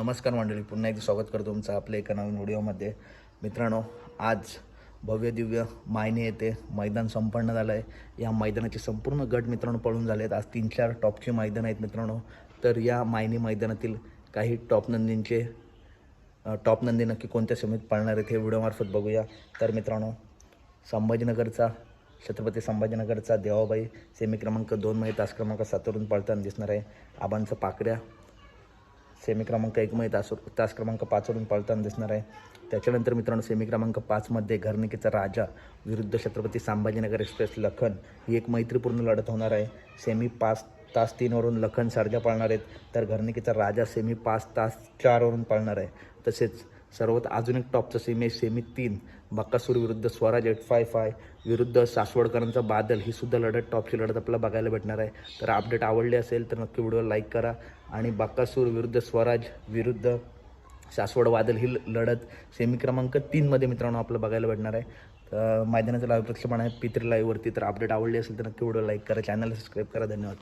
नमस्कार मंडळी पुन्हा एकदा स्वागत करतो तुमचं आपल्या एका नवीन व्हिडिओमध्ये. मित्रांनो आज भव्य दिव्य मायने येते मैदान संपन्न झालं आहे या मैदानाचे संपूर्ण गट मित्रांनो पळून झाले आहेत आज तीन चार टॉपची मैदान आहेत मित्रांनो. तर या मायने मैदानातील काही टॉप नंदींचे टॉप नंदी नक्की कोणत्या समित पाळणार आहेत हे व्हिडिओमार्फत बघूया. तर मित्रांनो संभाजीनगरचा छत्रपती संभाजीनगरचा देवाबाई सेमी क्रमांक दोनमध्ये तास क्रमांक सातवरून पळताना दिसणार आहे. आबांचं पाकड्या सेमी क्रमांक एकमध्ये तास तास क्रमांक पाचवरून पळताना दिसणार आहे. त्याच्यानंतर मित्रांनो सेमी क्रमांक पाचमध्ये घरनिकेचा राजा विरुद्ध छत्रपती संभाजीनगर एक्सप्रेस लखन ही एक मैत्रीपूर्ण लढत होणार आहे. सेमी पाच तास तीनवरून लखन सारख्या पाळणार आहेत. तर घरनिकेचा राजा सेमी पाच तास चारवरून पाळणार आहे. तसेच सर्वात अजून एक टॉपचं सेमी आहे सेमी तीन. बक्कासूर विरुद्ध स्वराज एट फाय फाय विरुद्ध सासवडकरांचा बादल ही सुद्धा लढत टॉपची लढत आपल्याला बघायला भेटणार आहे. तर अपडेट आवडली असेल तर नक्की व्हिडिओ लाईक करा. आणि बक्कासूर विरुद्ध स्वराज विरुद्ध सासवड वादल ही लढत सेमी क्रमांक तीनमध्ये मित्रांनो आपलं बघायला भेटणार आहे. तर मैदानाचं लाईव्ह प्रक्षेपण आहे पित्री लाईव्हवरती तर अपडेट आवडली असेल तर नक्की व्हिडिओ लाईक करा. चॅनलला सबस्क्राईब करा. धन्यवाद.